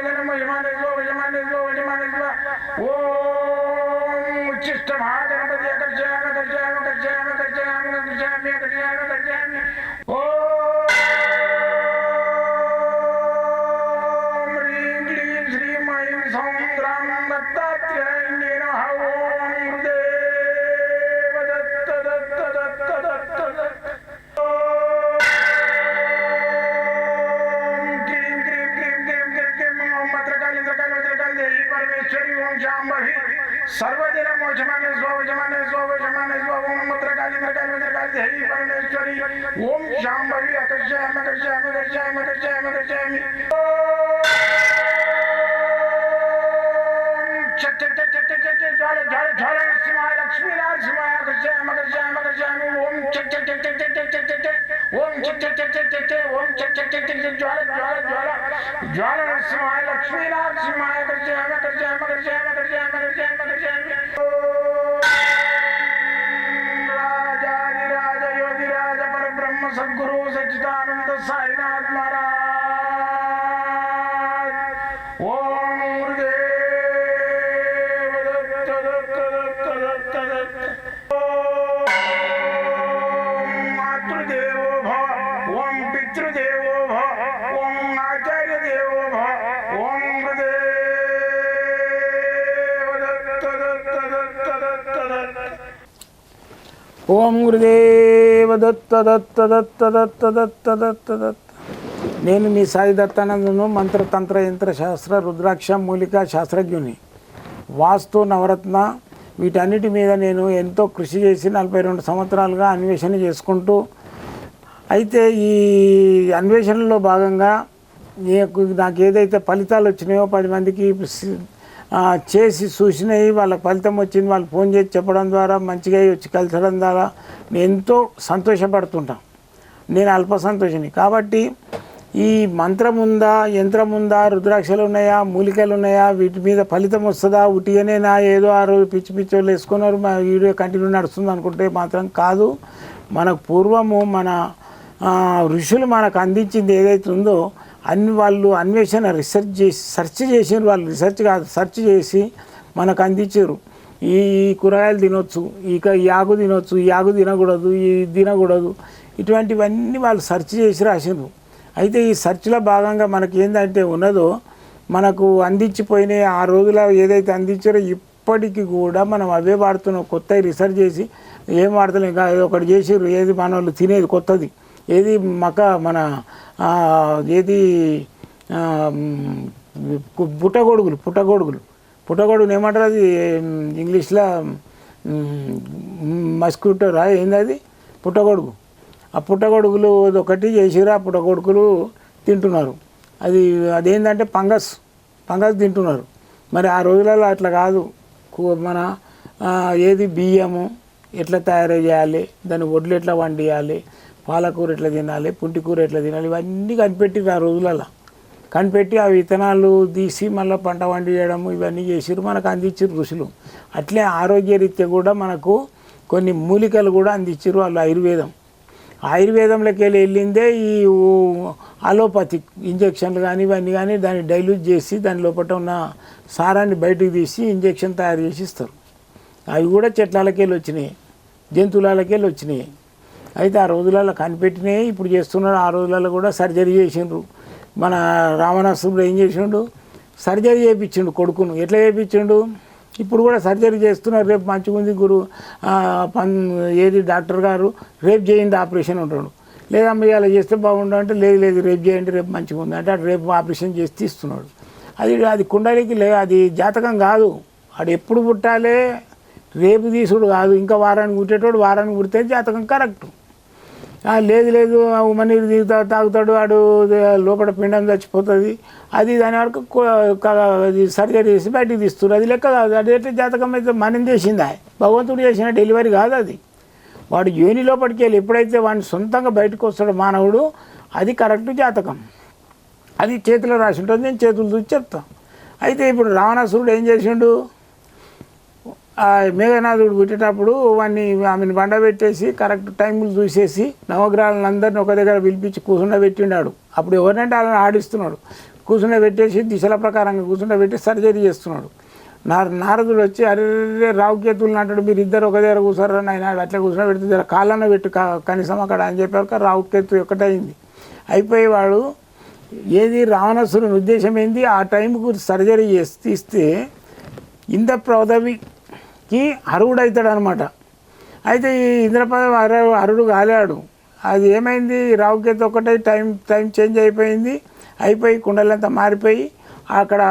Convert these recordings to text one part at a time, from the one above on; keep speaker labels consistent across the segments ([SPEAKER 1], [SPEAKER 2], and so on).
[SPEAKER 1] విజనమ విమానేశ్వ విజమానేశ్వ విజమానేశ్వ ఓం ఉచ్చిష్ట మహాగణపతి అకర్షయామి అకర్షయామి అకర్షయామి అకర్షయామి అకర్షయామి అకర్షయామి అకర్షయామి ఓం जमानेश्वर जमानेश्वर जमानेश्वर ओम मत्र कालिंद्र कालिंद्र काली हरि परमेश्वरी ओम शाम्भवी अकर्षयाम अकर्षयाम अकर्षयाम अकर्षयाम अकर्षयामि ज्वाले ज्वाले ज्वाले नरसिंहाय लक्ष्मी नरसिंहाय अकर्षयाम अकर्षयाम अकर्षयामि ओम चक चक चक चक चक चक चक चक ओम चक चक चक चक चक चक ओम चक चक चक चक चक ज्वाले ज्वाले ज्वाला ज्वाला नरसिंहाय लक्ष्मी नरसिंहाय अकर्षयाम अकर्षयाम अकर्षयाम अकर्षयाम अकर्षयाम
[SPEAKER 2] ఓం గురుదేవ దత్త దత్త దత్త దత్త దత్త దత్త దత్త. నేను మీ సాయి దత్తానందను మంత్ర తంత్ర యంత్ర శాస్త్ర రుద్రాక్ష మూలిక శాస్త్రజ్ఞుని. వాస్తు నవరత్న వీటన్నిటి మీద నేను ఎంతో కృషి చేసి నలభై రెండు సంవత్సరాలుగా అన్వేషణ చేసుకుంటూ అయితే ఈ అన్వేషణలో భాగంగా నీకు నాకు ఏదైతే ఫలితాలు వచ్చినాయో పది మందికి చేసి చూసినవి వాళ్ళ ఫలితం వచ్చింది వాళ్ళు ఫోన్ చేసి చెప్పడం ద్వారా మంచిగా వచ్చి కలిసడం ద్వారా నేను ఎంతో సంతోషపడుతుంటాను నేను అల్ప సంతోషిని. కాబట్టి ఈ మంత్రం ఉందా యంత్రం ఉందా రుద్రాక్షలు ఉన్నాయా మూలికలు ఉన్నాయా వీటి మీద ఫలితం వస్తుందా ఉటిగానేనా ఏదో ఆ రోజు పిచ్చి పిచ్చి వాళ్ళు వేసుకున్నారు మా వీడియో కంటిన్యూ నడుస్తుంది అనుకుంటే మాత్రం కాదు. మనకు పూర్వము మన ఋషులు మనకు అందించింది ఏదైతే ఉందో అన్ని వాళ్ళు అన్వేషణ రీసెర్చ్ చేసి సెర్చ్ చేసిన వాళ్ళు రీసెర్చ్ కాదు సెర్చ్ చేసి మనకు అందించారు. ఈ కూరగాయలు తినొచ్చు ఇక ఈ ఆకు తినొచ్చు ఈ ఆకు తినకూడదు ఈ తినకూడదు. ఇటువంటివన్నీ వాళ్ళు సెర్చ్ చేసి రాసిండ్రు అయితే ఈ సెర్చ్లో భాగంగా మనకి ఏంటంటే ఉన్నదో మనకు అందించిపోయిన ఆ రోజుల ఏదైతే అందించారో ఇప్పటికీ కూడా మనం అవే వాడుతున్నాం. కొత్త రీసెర్చ్ చేసి ఏం వాడతలేం ఇంకా ఒకటి చేసిర్రు ఏది మన వాళ్ళు తినేది కొత్తది. ఏది మక మన ఏది పుట్టగొడుగులు పుట్టగొడుగులు. పుట్టగొడుగులు ఏమంటారు అది? ఇంగ్లీష్లో మస్క్యూటరా ఏంది అది? పుట్టగొడుగు. ఆ పుట్టగొడుగులు ఒకటి చేసిరా ఆ పుట్టగొడుగులు తింటున్నారు. అది అదేంటంటే ఫంగస్ ఫంగస్ తింటున్నారు. మరి ఆ రోజులలో అట్లా కాదు. మన ఏది బియ్యము ఎట్లా తయారు చేయాలి? దాన్ని వడ్లు ఎట్లా వండియాలి? పాలకూర ఎట్లా తినాలి పుంటికూర ఎట్లా తినాలి ఇవన్నీ కనిపెట్టిరు ఆ రోజులలో కనిపెట్టి ఆ విత్తనాలు తీసి మళ్ళీ పంట వండియడం ఇవన్నీ చేసిరు మనకు అందించారు ఋషులు. అట్లే ఆరోగ్యరీత్యా కూడా మనకు కొన్ని మూలికలు కూడా అందించారు వాళ్ళు ఆయుర్వేదం. ఆయుర్వేదంలోకి వెళ్ళి వెళ్ళిందే ఈ అలోపతిక్ ఇంజక్షన్లు కానీ ఇవన్నీ కానీ దాన్ని డైల్యూట్ చేసి దాని లోపల ఉన్న సారాన్ని బయటకు తీసి ఇంజక్షన్ తయారు చేసి ఇస్తారు. అవి కూడా చెట్లకి వెళ్ళి వచ్చినాయి జంతువులకి వెళ్ళి వచ్చినాయి. అయితే ఆ రోజులలో కనిపెట్టినాయి ఇప్పుడు చేస్తున్నారు ఆ రోజులలో కూడా సర్జరీ చేసిండ్రు. మన రావణాసుడు ఏం చేసిండు? సర్జరీ చేయించిండు కొడుకును. ఎట్లా చేయించిండు ఇప్పుడు కూడా సర్జరీ చేస్తున్నారు. రేపు మంచిగా ఉంది గురు పన్ ఏది డాక్టర్ గారు రేపు చేయండి ఆపరేషన్ ఉంటాడు లేదమ్మా ఇలా చేస్తే బాగుండు అంటే లేదు లేదు రేపు చేయండి రేపు మంచిగా ఉంది అంటే అటు రేపు ఆపరేషన్ చేసి తీస్తున్నాడు. అది అది కుండలికి లే అది జాతకం కాదు. వాడు ఎప్పుడు పుట్టాలే రేపు తీసుడు కాదు. ఇంకా వారానికి పుట్టేటోడు వారానికి పుడితే జాతకం కరెక్ట్. లేదు లేదు ఆ ఉమ్మ దిగుతా తాగుతాడు వాడు లోపల పిండం చచ్చిపోతుంది. అది దాని వరకు అది సర్జరీ చేసి బయటికి తీస్తున్నారు అది లెక్క కాదు. అది ఎట్లా జాతకం అయితే మనం చేసిందా? భగవంతుడు చేసిన డెలివరీ కాదు అది. వాడు యోని లోపలికి వెళ్ళి ఎప్పుడైతే వాడిని సొంతంగా బయటకు వస్తాడు మానవుడు అది కరెక్ట్ జాతకం. అది చేతిలో రాసి ఉంటుంది నేను చేతులు చూసి చెప్తాను అయితే ఇప్పుడు రావణాసురుడు ఏం చేసిండు? మేఘనాథుడు పుట్టేటప్పుడు వాడిని ఆమెను బండ పెట్టేసి కరెక్ట్ టైంలు చూసేసి నవగ్రహాలను అందరిని ఒక దగ్గర పిలిపించి కూర్చుండబెట్టిండాడు. అప్పుడు ఎవరినంటే వాళ్ళని ఆడిస్తున్నాడు. కూర్చుండబెట్టేసి దిశల ప్రకారంగా కూర్చుండబెట్టి సర్జరీ చేస్తున్నాడు. నార నారదుడు వచ్చి అరే రావుకేతులు అంటాడు మీరు ఇద్దరు ఒక దగ్గర కూర్చోరని ఆయన అట్లా కూర్చోబెడితే జర కాళ్ళన పెట్టు కనీసం అక్కడ అని చెప్పాక రావుకేతు ఒకటైంది అయిపోయి వాడు ఏది రావణాసురుని ఉద్దేశం ఏంది? ఆ టైంకు సర్జరీ చేసి తీస్తే కి పదవికి అర్హుడవుతాడు అనమాట అయితే ఈ ఇంద్రపద అరుడు కాలేడు. అది ఏమైంది? రావుకేత ఒకటే టైం టైం చేంజ్ అయిపోయింది. అయిపోయి కుండలంతా మారిపోయి అక్కడ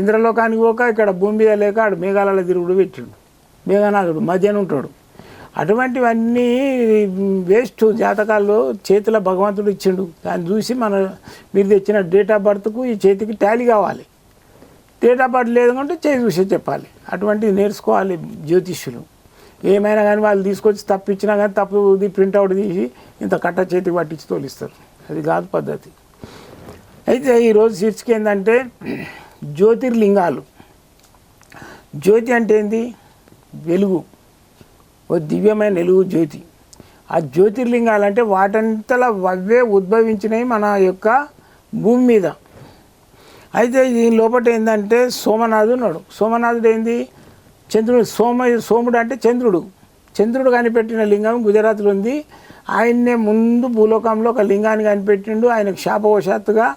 [SPEAKER 2] ఇంద్రలోకానికి పోక ఇక్కడ భూమి మీద లేక ఆడు మేఘాలలో తిరుగుడు పెట్టిండు. మేఘనాథుడు మధ్యన ఉంటాడు. అటువంటివన్నీ వేస్ట్ జాతకాల్లో చేతిలో భగవంతుడు ఇచ్చిండు. దాన్ని చూసి మన మీరు తెచ్చిన డేట్ ఆఫ్ బర్త్కు ఈ చేతికి టాలీ కావాలి. డేట్ ఆఫ్ బర్త్ లేదంటే చేయి చూసి చెప్పాలి. అటువంటివి నేర్చుకోవాలి జ్యోతిష్యులు. ఏమైనా కానీ వాళ్ళు తీసుకొచ్చి తప్పించినా కానీ తప్పుది ప్రింట్అవుట్ తీసి ఇంత కట్ట చేతికి పట్టించి తోలిస్తారు. అది కాదు పద్ధతి. అయితే ఈరోజు శీర్షిక ఏంటంటే జ్యోతిర్లింగాలు. జ్యోతి అంటే ఏంది? వెలుగు. ఓ దివ్యమైన వెలుగు జ్యోతి. ఆ జ్యోతిర్లింగాలు అంటే వాటంతలా అవే ఉద్భవించినవి మన యొక్క భూమి మీద. అయితే దీని లోపల ఏంటంటే సోమనాథుడు ఉన్నాడు. సోమనాథుడు ఏంది? చంద్రుడు. సోమ సోముడు అంటే చంద్రుడు. చంద్రుడు కనిపెట్టిన లింగం గుజరాత్లో ఉంది. ఆయన్నే ముందు భూలోకంలో ఒక లింగాన్ని కనిపెట్టిండు. ఆయనకు శాపవశాత్తుగా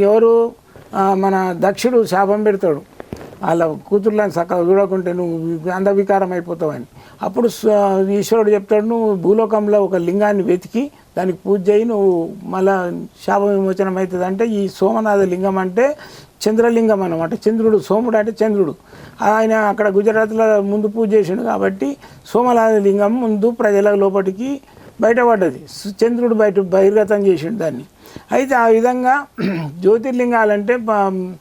[SPEAKER 2] ఎవరు? మన దక్షుడు శాపం పెడతాడు. వాళ్ళ కూతుర్లను చక్కగా చూడకుంటే నువ్వు అంధవికారం అయిపోతావని అప్పుడు ఈశ్వరుడు చెప్తాడు నువ్వు భూలోకంలో ఒక లింగాన్ని వెతికి దానికి పూజ చేయి నువ్వు మళ్ళా శాప విమోచనం అవుతుంది. అంటే ఈ సోమనాథ లింగం అంటే చంద్రలింగం అనమాట చంద్రుడు సోముడు అంటే చంద్రుడు. ఆయన అక్కడ గుజరాత్లో ముందు పూజ చేసిండు కాబట్టి సోమనాథ లింగం ముందు ప్రజల లోపలికి బయటపడ్డది. చంద్రుడు బయట బహిర్గతం చేసిండు దాన్ని. అయితే ఆ విధంగా జ్యోతిర్లింగాలంటే ప-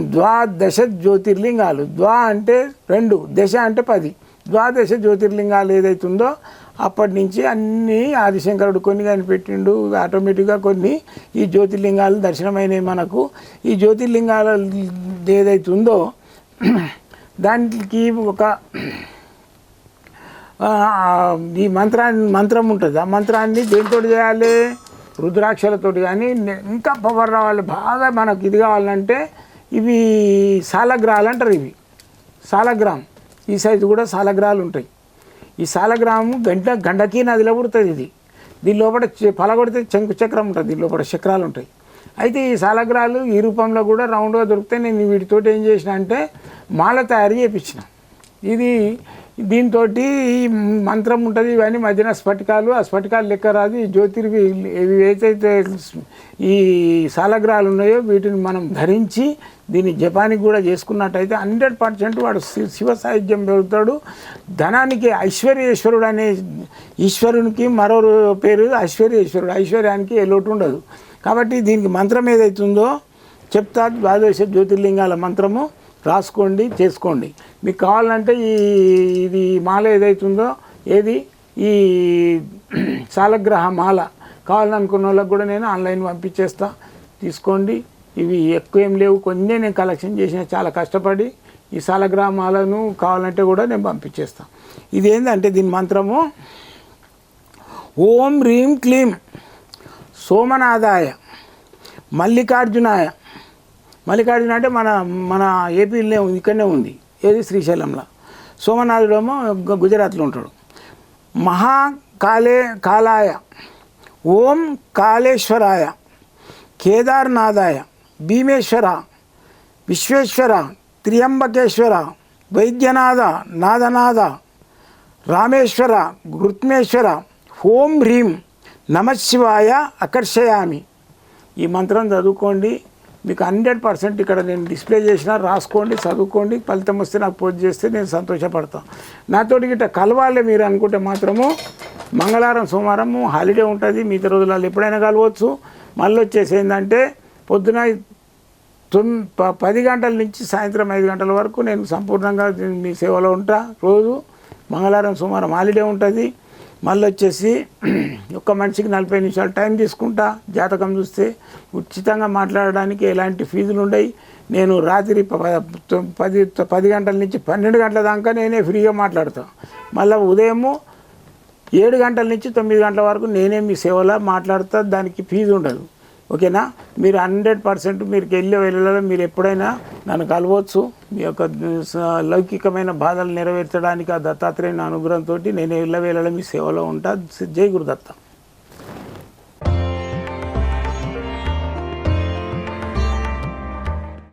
[SPEAKER 2] ద్వాదశ జ్యోతిర్లింగాలు. ద్వా అంటే రెండు దశ అంటే పది. ద్వాదశ జ్యోతిర్లింగాలు ఏదైతుందో అప్పటి నుంచి అన్నీ ఆదిశంకరుడు కొన్ని కనిపెట్టిండు ఆటోమేటిక్గా కొన్ని ఈ జ్యోతిర్లింగాలు దర్శనమైనవి మనకు. ఈ జ్యోతిర్లింగాల ఏదైతుందో దానికి ఒక ఈ మంత్రాన్ని మంత్రం ఉంటుంది. ఆ మంత్రాన్ని దేనితో చేయాలి? రుద్రాక్షలతోటి. కానీ ఇంకా పవర్ రావాలి. బాగా మనకు ఇది కావాలంటే ఇవి సాలగ్రహాలు అంటారు ఇవి. సాలగ్రామ్. ఈ సైజు కూడా సాలగ్రహాలు ఉంటాయి. ఈ సాలగ్రామం గంట గండకీ నదిలో పుడుతుంది ఇది. దీని లోపల పలగొడితే చెంకు చక్రం ఉంటుంది. దీని లోపల చక్రాలు ఉంటాయి. అయితే ఈ సాలగ్రాలు ఈ రూపంలో కూడా రౌండ్గా దొరికితే నేను వీటితోటి ఏం చేసిన అంటే మాల తయారు చేయించిన ఇది దీంతో ఈ మంత్రం ఉంటుంది ఇవన్నీ మధ్యన స్ఫటికాలు ఆ స్ఫటికాలు లెక్క రాదు ఈ జ్యోతిర్వి ఇవి ఏదైతే ఈ సాలగ్రహాలు ఉన్నాయో వీటిని మనం ధరించి దీన్ని జపానికి కూడా చేసుకున్నట్టయితే హండ్రెడ్ పర్సెంట్ వాడు శి- శివ సాహిత్యం పెరుగుతాడు ధనానికి ఐశ్వర్యేశ్వరుడు అనే ఈశ్వరునికి మరో పేరు ఐశ్వర్యేశ్వరుడు. ఐశ్వర్యానికి ఏ లోటు ఉండదు. కాబట్టి దీనికి మంత్రం ఏదైతుందో చెప్తా ద్వాదశ జ్యోతిర్లింగాల మంత్రము రాసుకోండి చేసుకోండి. మీకు కావాలంటే ఈ ఇది మాల ఏదైతుందో ఏది? ఈ సాలగ్రహ మాల కావాలనుకున్న వాళ్ళకి కూడా నేను ఆన్లైన్ పంపించేస్తా. తీసుకోండి. ఇవి ఎక్కువ ఏం లేవు. కొన్ని నేను కలెక్షన్ చేసిన. చాలా కష్టపడి ఈ సాలగ్రహ మాలను కావాలంటే కూడా నేను పంపించేస్తాను ఇది ఏంటంటే దీని మంత్రము? ఓం హ్రీం క్లీం సోమనాథాయ మల్లికార్జునాయ. మల్లికార్జున అంటే మన మన ఏపీలో ఉంది ఇక్కడనే ఉంది. ఏది శ్రీశైలంలో? సోమనాథుడేమో గుజరాత్లో ఉంటాడు. మహాకాళే కాలాయ ఓం కాళేశ్వరాయ కేదార్నాథాయ భీమేశ్వర విశ్వేశ్వర త్రియంబకేశ్వర వైద్యనాథ నాదనాథ రామేశ్వర గృత్మేశ్వర ఓం హ్రీం నమశివాయ ఆకర్షయామి ఈ మంత్రం చదువుకోండి. మీకు హండ్రెడ్ పర్సెంట్ ఇక్కడ నేను డిస్ప్లే చేసిన రాసుకోండి చదువుకోండి ఫలితం వస్తే నాకు పోస్ట్ చేస్తే నేను సంతోషపడతాను నాతోటి గిట్ట కలవాలి మీరు అనుకుంటే మాత్రము మంగళవారం సోమవారము హాలిడే ఉంటుంది మిగతా రోజులలో ఎప్పుడైనా కలవచ్చు. మళ్ళీ వచ్చేసి ఏంటంటే పొద్దున తొమ్ ప- పది గంటల నుంచి సాయంత్రం ఐదు గంటల వరకు నేను సంపూర్ణంగా మీ సేవలో ఉంటా. రోజు మంగళవారం సోమవారం హాలిడే ఉంటుంది. మళ్ళీ వచ్చేసి ఒక్క మనిషికి నలభై నిమిషాలు టైం తీసుకుంటా జాతకం చూస్తే ఉచితంగా మాట్లాడడానికి ఎలాంటి ఫీజులు ఉండవు నేను రాత్రి ప- పది పది గంటల నుంచి పన్నెండు గంటల దాకా నేనే ఫ్రీగా మాట్లాడతాను మళ్ళీ ఉదయము ఏడు గంటల నుంచి తొమ్మిది గంటల వరకు నేనే మీ సేవలో మాట్లాడతా దానికి ఫీజు ఉండదు. ఓకేనా? మీరు హండ్రెడ్ పర్సెంట్ మీరు వెళ్ళే వెళ్ళలో మీరు ఎప్పుడైనా నన్ను కలవచ్చు. మీ యొక్క స- లౌకికమైన బాధలు నెరవేర్చడానికి ఆ దత్తాత్రేయుని అనుగ్రహంతో నేను వెళ్ళ వేళలో మీ సేవలో ఉంటా. జై గురుదత్త.